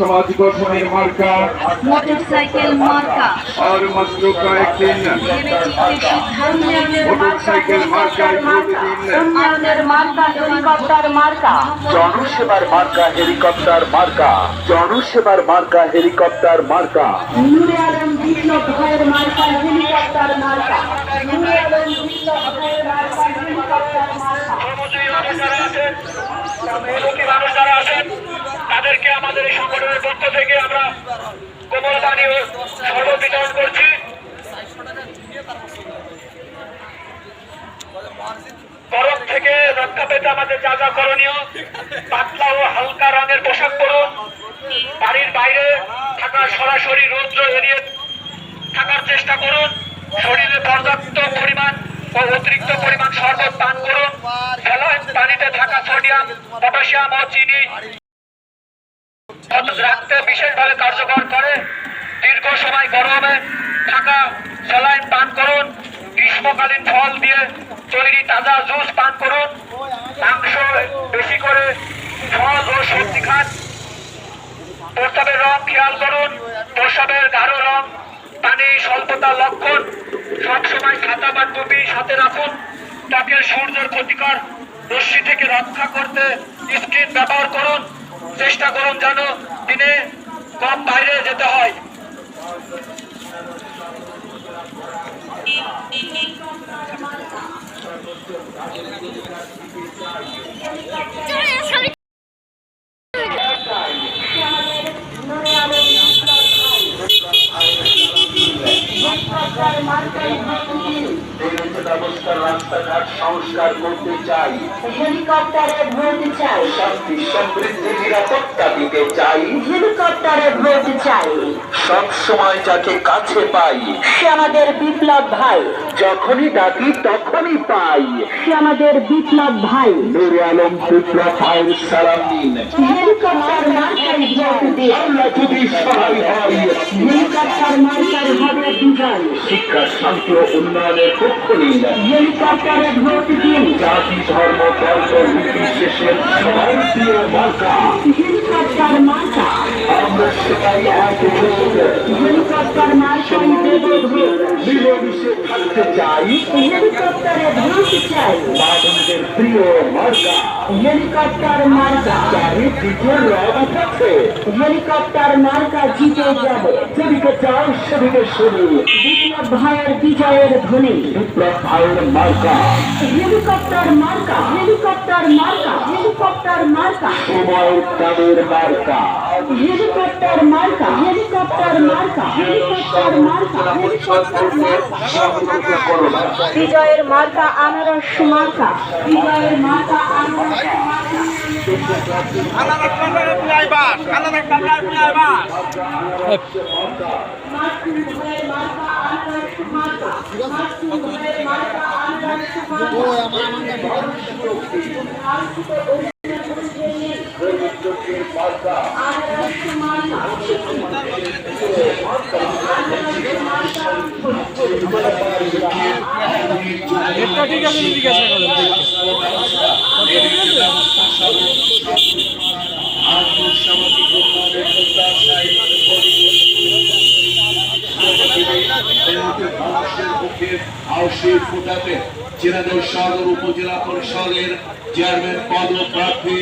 সমাজ গঠনের মার্কা। মোটরসাইকেল মার্কা। আর মাত্র কয়েকদিন। মোটরসাইকেল মার্কায় ভোট দিন মার্কা হেলিকপ্টার মার্কা। জনসেবার মার্কা হেলিকপ্টার মার্কা। জনসেবার মার্কা হেলিকপ্টার মার্কা। নূরে আলম বিপ্লব ভাইয়ের মার্কা হেলিকপ্টার মার্কা। নূরে আলম বিপ্লব ভাইয়ের মার্কা হেলিকপ্টার মার্কা। আমাদের এই সংগঠনের পক্ষ থেকে আমরা কোমল পানি ও শরবত বিতরণ করছি। গরম থেকে রক্ষা পেতে আমাদের যা যা করণীয়, পাতলা ও হালকা রঙের পোশাক পরুন। বাড়ির বাইরে থাকা সরাসরি রৌদ্র এড়িয়ে থাকার চেষ্টা করুন। শরীরে পর্যাপ্ত পরিমাণ ও অতিরিক্ত পরিমাণ শরবত পান করুন। স্যালাইন পানিতে থাকা সোডিয়াম, পটাশিয়াম ও চিনি রাখতে বিশেষভাবে কার্যকর করে। দীর্ঘ সময় গরমে থাকা স্যালাইন পান করুন, গ্রীষ্মকালীন ফল দিয়ে তৈরি তাজা জুস পান করুন, মাংস বেশি করে ফল ও সবজি খান। প্রস্তাবের রং খেয়াল করুন প্রস্তাবের গাঢ় রং, পানি স্বল্পতা লক্ষণ। সবসময় খাতা বা টুপি সাথে রাখুন ত্বকের সূর্যের ক্ষতিকর রশ্মি থেকে রক্ষা করতে স্ক্রিন ব্যবহার করুন। চেষ্টা করুন যেন দিনে কম বাইরে যেতে হয়। ব্যবস্থার রাস্তাঘাট সংস্কার করতে চাই। হেলিকপ্টারে ভোট চাই। শান্তি সমৃদ্ধি নিরাপত্তা দিতে চাই। হেলিকপ্টারে ভোট চাই। সব সময় যাকে কাছে পাই। সে আমাদের বিপ্লব ভাই। যখনই ডাকি তখনই পাই। সে আমাদের বিপ্লব ভাই। নুরে আলম বিপ্লব ভাইয়ের সালাম নিন। হেলিকপ্টার দিন আল্লাহ যদি সহায় হয় হেলিকপ্টার মার্কার হবে বিজয় শিক্ষা শান্তি ও উন্নয়নের পক্ষ নিন হেলিকপ্টারে ভোট দিন দেব ভোট মিলেমিশে থাকতে চাই হেলিকপ্টারে ভোট চাই বাদনদের প্রিয় মার্কা হেলিকপ্টার মার্কা চারি দিকে রব আছে হেলিকপ্টার মার্কা জিতে যাবে যেদিকে চাই সেদিকে শুনি বিপ্লব ভাইয়ের বিজয়ের ধ্বনি বিপ্লব ভাইয়ের মার্কা হেলিকপ্টার মার্কা হেলিকপ্টার মার্কা হেলিকপ্টার মার্কা সময় কামের মার্কা হেলিকপ্টার মার্কা হেলিকপ্টার মার্কা হেলিকপ্টার মার্কা হেলিকপ্টার মার্কা বিজয়ের মার্কা আনারস মার্কা বিজয়ের মাতৃ আনারস মাতৃ ভয়ের মার্কা আনারস মার্কা আনারস মার্কা আউশে ফুটাতে চিরাদের সদর উপজেলা পরিষদের চেয়ারম্যান পদপ্রার্থী